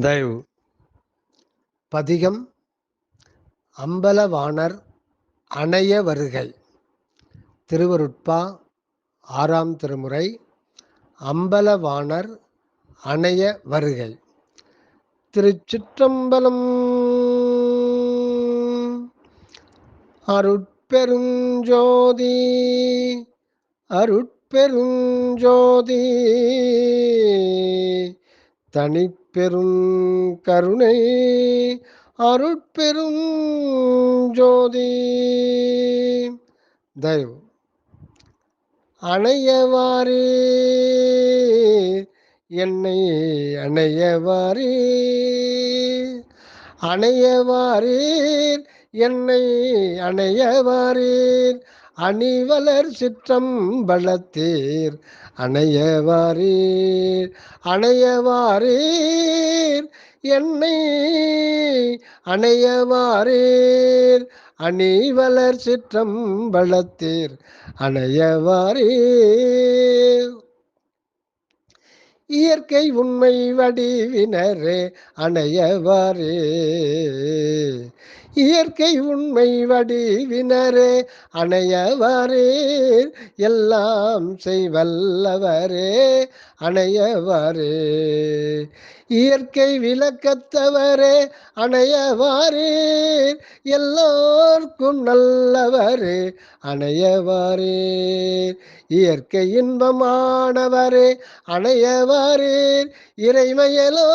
தயவு. பதிகம் அம்பலவாணர் அணைய வருகை. திருவருட்பா ஆறாம் திருமுறை அம்பலவாணர் அணைய வருகை. திருச்சிற்றம்பலம் அருட்பெருஞ்சோதி அருட்பெருஞ்சோதி பெரும் கருணை அருட்பெரும் ஜோதி. தயவு. அணையவாரே என்னை அணையவாரே அணையவாரீர் என்னை அணையவாரீர் அணிவலர் சிற்றம் பலத்தீர் அணையவாரீர் அணையவாரீர் என்னை அணையவாரீர். அணிவலர் சிற்றம் பலத்தீர் அணையவாரீர். இயற்கை உண்மை வடிவினரே அணையவாரே இயற்கை உண்மை வடிவினரே அணையவரே எல்லாம் செய்வல்லவரே அணையவரே. இயற்கை விளக்கத்தவரே அணையவாரீர் எல்லோர்க்கும் நல்லவரே அணையவாரீர் இயற்கை இன்பமானவரே அணையவாரீர் இறைமையலோ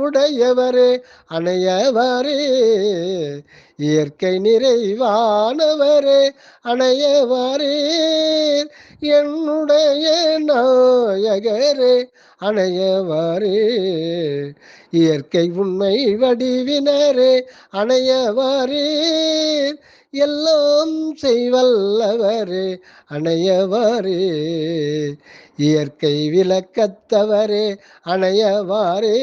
உடையவரே அணையவாரீர் இயற்கை நிறைவானவரே அணையவாரீர் என்னுடைய நாயகரே அணையவாரே. இயற்கை உண்மை வடிவினரே அணையவாரீர் எல்லாம் செய்வல்லவரே அணையவாரே இயற்கை விளக்கத்தவரே அணையவாரே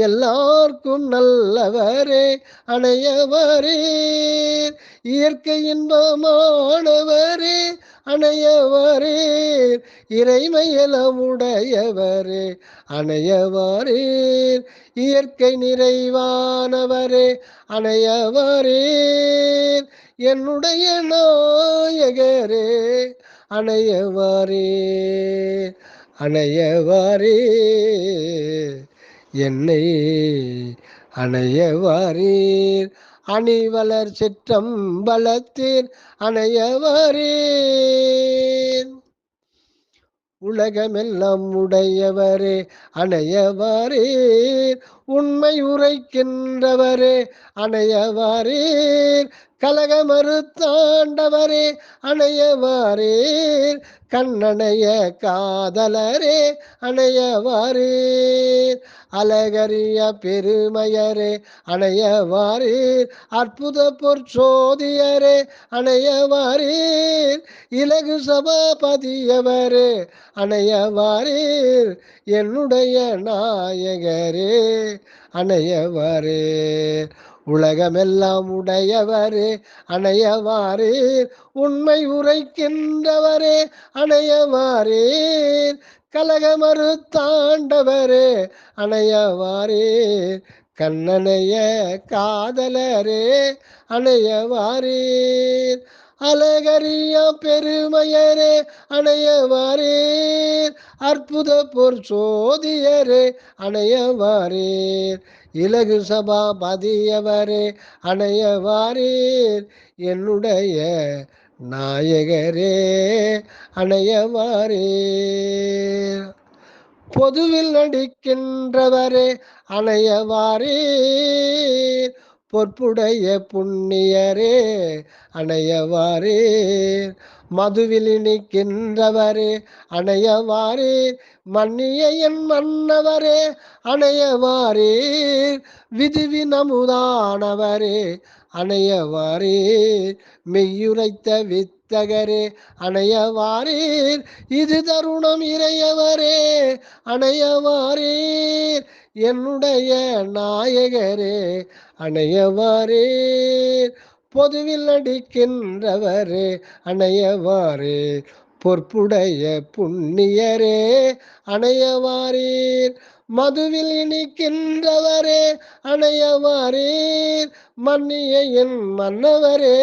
எல்லாருக்கும் நல்லவரே அணையவாரீர் இயற்கை இன்பமானவரே அணையவாரீர் இறைமையலமுடையவரே அணையவாரீர் இயற்கை நிறைவானவரே அணையவரே. என்னுடைய நாயகரே அணையவரே அணையவரே. என்னை அணையவாரீர் அணிவலர் சிற்றம் பலத்தீர் அணையவாரீர். உலகமெல்லாம் உடையவரே அணையவாரீர் உண்மை உரைக்கின்றவரே அணையவாரீர் கலகமறுத்தாண்டவரே அணையவாரீர் கண்ணணைய காதலரே அணையவாரீர் அலகரிய பெருமையரே அணையவாரீர். அற்புத பொற்சோதியரே அணையவாரீர். இலகு சபாபதியவரே அணையவாரீர். என்னுடைய நாயகரே அணையவரே. உலகமெல்லாம் உடையவரே அணையவாரே உண்மை உரைக்கின்றவரே அணையவாரீர் கலகமறுத்தாண்டவரே அணையவாரே கண்ணனைய காதலரே அணையவாரீர் அழகரியா பெருமையரே அணையவாரீர் அற்புத பொற் சோதியரே அணையவாரீர் இலகு சபாபதியவரே அணையவாரீர் என்னுடைய நாயகரே அணையவாரே பொதுவில் நடிக்கின்றவரே அணையவாரே பொற்புடைய புண்ணியரே அணையவாரே மதுவில் இணைக்கின்றவரே அணையவாரே மன்னிய என் மன்னவரே அணையவாரீர் விதிவினமுதானவரே அணையவாரீர் மெய்யுரைத்த வித்தகரே அணையவாரீர் இது தருணம் இறையவரே அணையவாரீர் என்னுடைய நாயகரே அணையவாரீர் பொதுவில் அடிக்கின்றவரே அணையவாரே பொற்புடைய புண்ணியரே அணையவாரீர் மதுவில் இனிக்கின்றவரே அணையவாரீர் மன்னிய என் மன்னவரே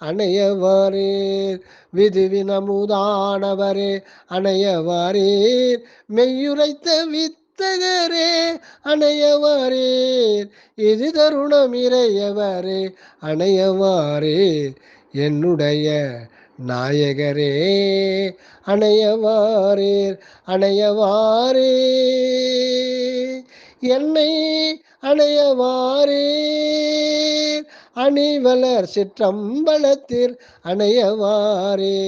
அணையவாரீர் விதுவினமுதானவரே அணையவாரீர் மெய்யுரைத்த வித்தகரே அணையவாரீர் இது தருணம் இறையவரே அணையவாரீர் என்னுடைய நாயகரே அணையவாரீர் அணையவாரே. என்னை அணையவாரீர் அணிவலர் சிற்றம்பலத்தில் அணையவாரே.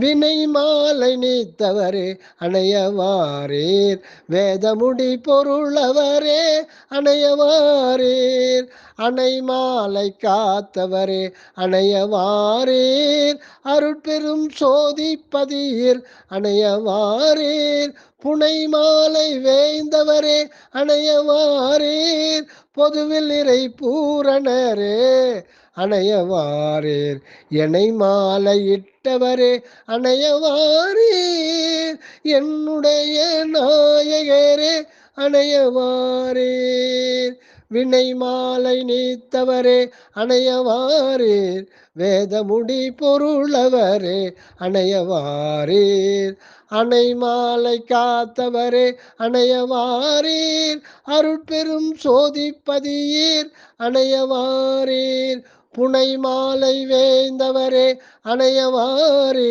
வினை மாலை நீத்தவரே அணையவாரீர். வேதமுடி பொருளவரே அணையவாரீர். அணை மாலை காத்தவரே அணையவாரீர். அருட்பெரும் சோதிப்பதீர் அணையவாரீர். புனை மாலை வேய்ந்தவரே அணையவாரீர். பொதுவில் இறை பூரணரே அணையவாரீர். என்னை மாலையிட்டவரே அணையவாரீர். என்னுடைய நாயகரே அணையவாரீர். வினை மாலை நீத்தவரே அணையவாரீர். வேதமுடி பொருளவரே அணையவாரீர். அணை மாலை காத்தவரே அணையவாரீர். அருட்பெரும் சோதிப்பதியீர் அணையவாரீர். புனை மாலை வேந்தவரே அணையவாரே.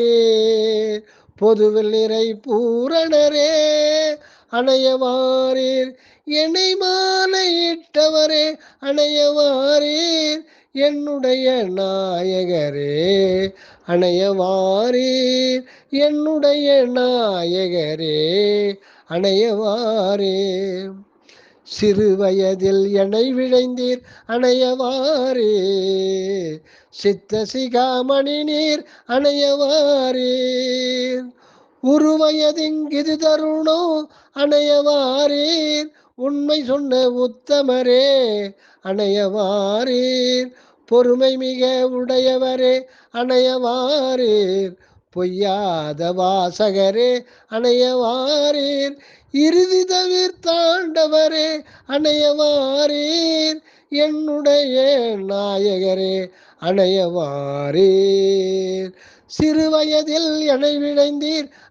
பொதுவில் நிறை பூரணரே அணையவாரீர். என்னை மாலையிட்டவரே அணையவாரீர். என்னுடைய நாயகரே அணையவாரீர். என்னுடைய நாயகரே அணையவாரீர் சிறு வயதில் எனை விழைந்தீர் அணையவாரே சித்த சிகாமணி நீர் அணையவாரீர் உருவயதிங்கிது தருணோ அணையவாரீர் உண்மை சொன்ன உத்தமரே அணையவாரீர் பொறுமை மிக உடையவரே அணையவாரீர் பொய்யாத வாசகரே அணையவாரீர் இறுதி தவிர்த்தாண்டவரே அணையவாரீர். என்னுடைய நாயகரே அணையவாரீர். சிறு வயதில் எனை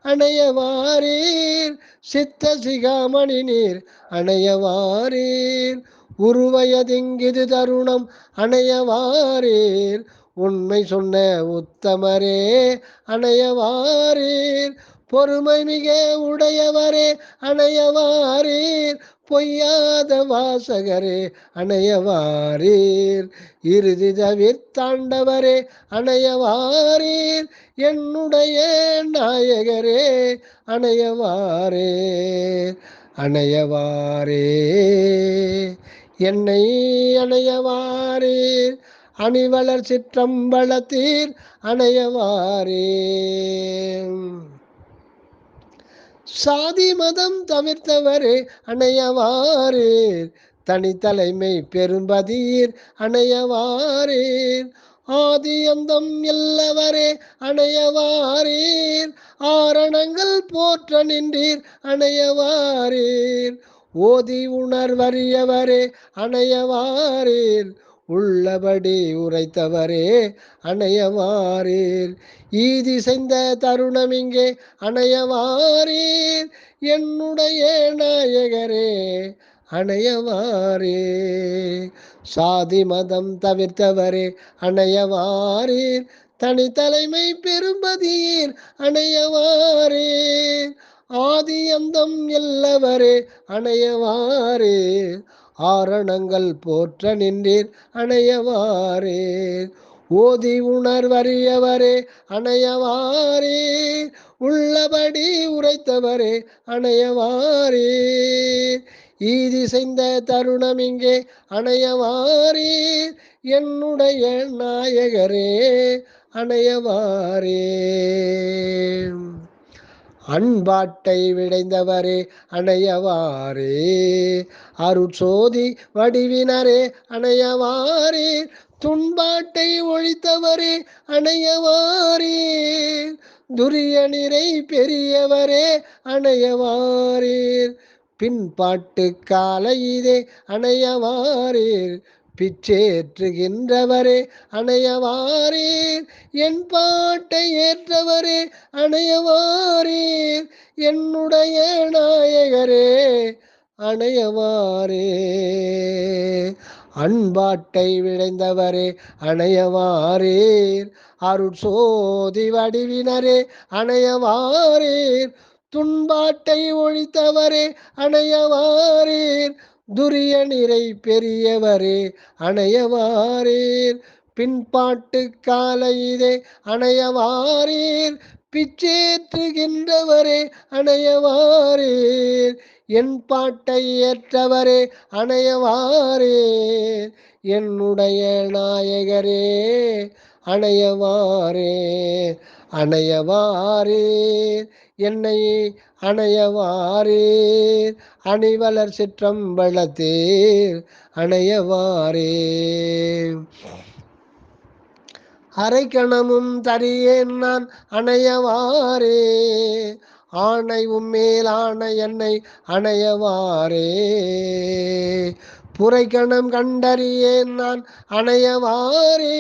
அணையவாரீர். சித்த சிகாமணி நீர் அணையவாரீர். உருவயதிங்கிது தருணம் அணையவாரீர். உண்மை சொன்ன உத்தமரே அணையவாரீர். பொறுமை மிக உடையவரே அணையவாரீர். பொய்யாத வாசகரே அணையவாரீர். இறுதி தவிர்த்தாண்டவரே அணையவாரீர். என்னுடைய நாயகரே அணையவாரே அணையவாரே. என்னை அணையவாரீர். அணிவளர் சிற்றம்பளத்தீர் அணையவாரே. சாதி மதம் தவிர்த்தவரே தனி தனித்தலைமை பெரும்பதீர் அணையவாரேர் ஆதி அந்தம் எல்லவரே அணையவாரீர் ஆரணங்கள் போற்ற நின்றீர் அணையவாரீர் ஓதி உணர்வறியவரே அணையவாரீர் உள்ளபடி உரைத்தவரே அணையவாரீர். ஈதி செய்த தருணம் இங்கே அணையவாரீர். என்னுடைய நாயகரே அணையவாரே சாதி மதம் தவிர்த்தவரே அணையவாரீர். தனித்தலைமை பெரும்பதீர் அணையவாரே ஆதி அந்தம் எல்லவரே அணையவாரே ஆரணங்கள் போற்ற நின்றீர் அணையவாரே ஓதி உணர்வறியவரே அணையவாரே உள்ளபடி உரைத்தவரே அணையவாரே ஈதி செய்த தருணம் இங்கே அணையவாரே என்னுடைய நாயகரே அணையவாரே அன்பாட்டை விடைந்தவரே அணையவாரே. அருட்சோதி வடிவினரே அணையவாரே. துன்பாட்டை ஒழித்தவரே அணையவாரீர் துரிய நிறை பெரியவரே அணையவாரீர் பின்பாட்டு காலையிலே அணையவாரீர் பிச்சேற்றுகின்றவரே அணையவாரீர். என் பாட்டை ஏற்றவரே அணையவாரீர். என்னுடைய நாயகரே அணையவாரே. அன்பாட்டை விளைந்தவரே அணையவாரீர். அருட்சோதி வடிவினரே அணையவாரீர். துன்பாட்டை ஒழித்தவரே அணையவாரீர். துரிய நிறை பெரியவரே அணையவாரீர். பின்பாட்டு காலையிலே அணையவாரீர். பிச்சேற்றுகின்றவரே அணையவாரீர். என் பாட்டை ஏற்றவரே அணையவாரீர். என்னுடைய நாயகரே அணையவாரே அணையவாரே என்னை அணையவாரீர். அணிவலர் சிற்றம்பலத்தீர் அணையவாரே அரைக்கணமும் தரியேன் நான் அணையவாரே ஆணை உம்மேலான என்னை அணையவாரே புரைக்கணம் கண்டறியேன் நான் அணையவாரே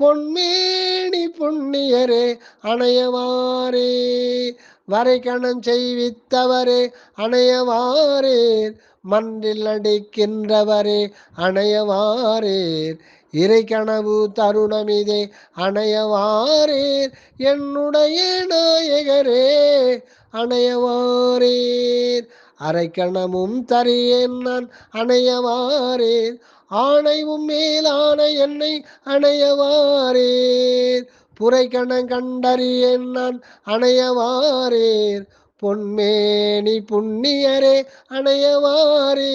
பொன்மேனி புண்ணியரே அணையவாரே வரைக்கணம் செய்வித்தவரே அணையவாரேர். மன்றில் அடிக்கின்றவரே அணையவாரேர். இறை கனவு தருணமிதே அணையவாரேர். என்னுடைய நாயகரே அணையவாரேர். அரைக்கணமும் தரியேன் நான் அணையவாரேர். ஆணைவும் மேலான என்னை அணையவாரேர். புரைக்கணம் கண்டறியேன் நான் அணையவாரேர். பொன்மேனி புண்ணியரே அணையவாரே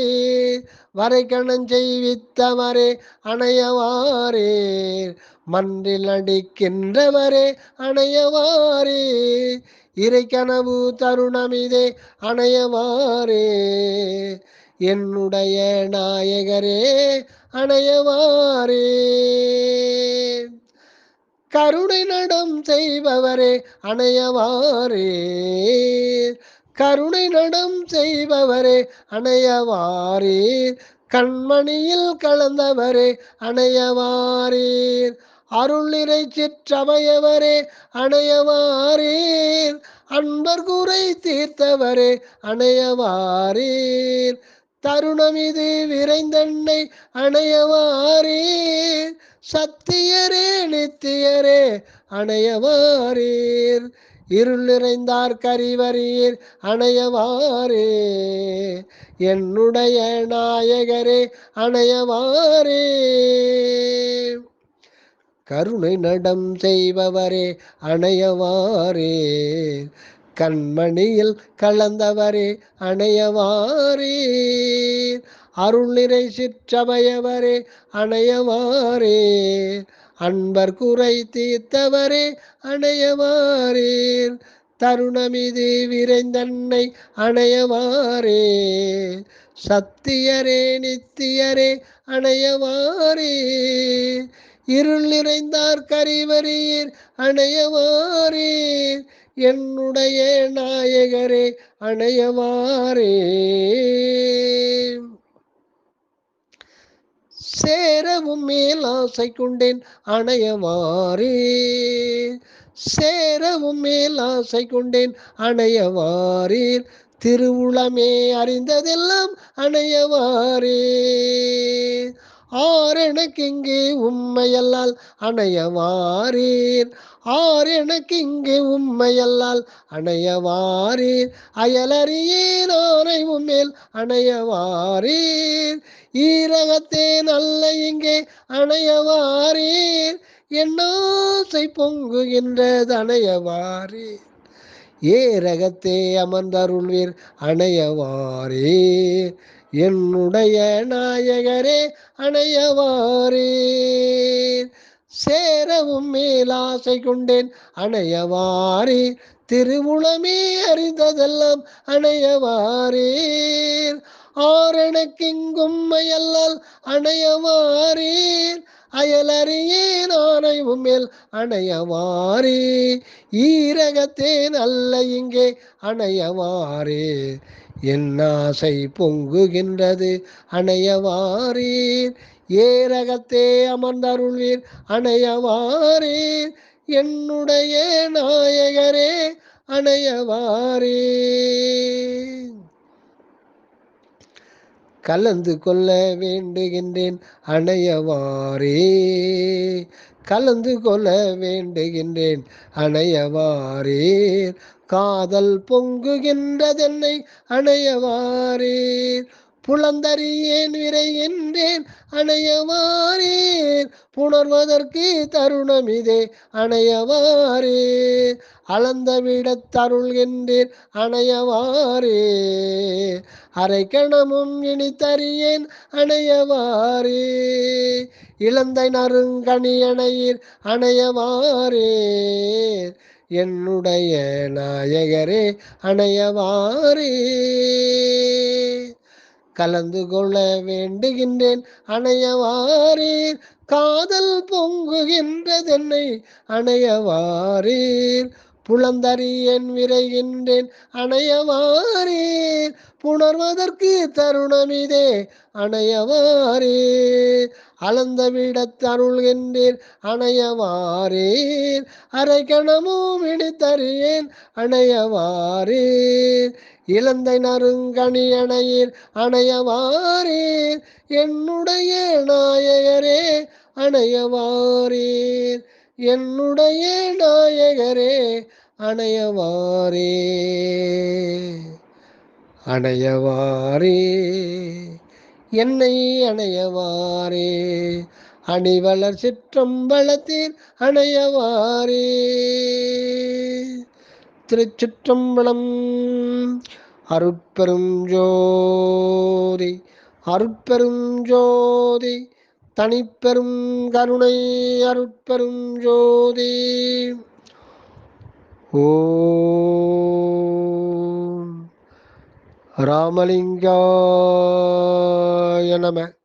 வரைக்கணம் செய்வித்தவரே அணையவாரே மன்றில் அடிக்கின்றவரே அணையவாரே இறைக்கனவு தருணமிதே அணையவாரே என்னுடைய நாயகரே அணையவாரே கருணை நடம் செய்பவரே அணையவாரே கருணை நடம் செய்பவரே அணையவாரீர் கண்மணியில் கலந்தவரே அணையவாரீர் அருள் நிறை சிற்றமையவரே அணையவாரீர் அன்பர் குறை தீர்த்தவரே அணையவாரீர் தருணம் இது விரைந்தன்னை அணையவாரீர் சத்தியரே நித்தியரே அணையவாரீர். இருள் நிறைந்தார் கரிவரீர் அணையவாரே. என்னுடைய நாயகரே அணையவாரே. கருணை நடம் செய்பவரே அணையவாரே. கண்மணியில் கலந்தவரே அணையவாரே. அருள் நிறை சிற்றமையவரே அணையவாரே. அன்பர் குறை தீர்த்தவரே அணையவாரீர். தருணமிது விரைந்தன்னை அணையவாரே. சத்தியரே நித்தியரே அணையவாரே. இருள் நிறைந்தார் கரிவரீர் அணையவாரே. என்னுடைய நாயகரே அணையவாரே. சேரவும் மேல் ஆசை கொண்டேன் அணையவாரே சேரவும் மேல் ஆசை கொண்டேன் அணையவாரீர் திருவுளமே அறிந்ததெல்லாம் அணையவாரே ஆரெனக்கு இங்கே உண்மையல்லால் அணையவாரீர். ஆர் எனக்கு இங்கே உண்மையல்லால் அணையவாரீர். அயலறியேன் ஆனை உம்மேல் அணையவாரீர். ஈரகத்தே நல்ல இங்கே அணையவாரீர். என்னாசை பொங்குகின்றது அணையவாரீர். ஏரகத்தே அமர்ந்தருள்வீர் அணையவாரே என்னுடைய நாயகரே அணையவாரே சேரவும் மேலாசை கொண்டேன் அணையவாரே திருவுளமே அறிந்ததெல்லாம் அணையவாரீர் ஆரணக்கிங்கும்மையல்லால் அணையவாரீர் அயலறியேன் ஆனை மேல் அணையவாரே ஈரகத்தேன் அல்ல இங்கே அணையவாரே என் ஆசை பொங்குகின்றது? அணையவாரீர் ஏரகத்தே அமர்ந்தருள்வீர். அணையவாரீர் என்னுடைய நாயகரே அணையவாரே கலந்து கொள்ள வேண்டுகின்றேன் அணையவாரே கலந்து கொள்ள வேண்டுகின்றேன் அணையவாரே காதல் பொங்குகின்றதென்னை அணையவாரீர் புலந்தறியேன் விரைகின்றேன் அணையவாரீர் புணர்வதற்கு தருணம் இதே அணையவாரே அளந்த தருள் தருள்கின்றீர் அணையவாரே அரை கணமும் இனித்தறியேன் அணையவாரே இளந்தை நறுங்கணி அணையீர் அணையவாரே என்னுடைய நாயகரே அணையவாரே. கலந்து கொள்ள வேண்டுகின்றேன் அணையவாரீர் காதல் பொங்குகின்றதென்னை அணையவாரீர் புலந்தறியன் விரைகின்றேன் அணையவாரீர் புணர்வதற்கு தருணமிதே அணையவாரே அளந்த விடத் அருள்கின்றீர் அணையவாரீர் அரை கணமும் இடித்தறியேன் அணையவாரே இளந்தை நறுங்கணி அணையீர் அணையவாரே என்னுடைய நாயகரே அணையவாரீர் என்னுடைய நாயகரே அணையவாரே அணையவாரே என்னை அணையவாரே அணிவளர் சிற்றம்பலத்தீர் அணையவாரே திருச்சிற்றம்பலம் அருட்பெரும் ஜோதி அருட்பெரும் ஜோதி தனிப்பெரும் கருணை அருட்பெரும் ஜோதி. ஓ ராமலிங்காய நம.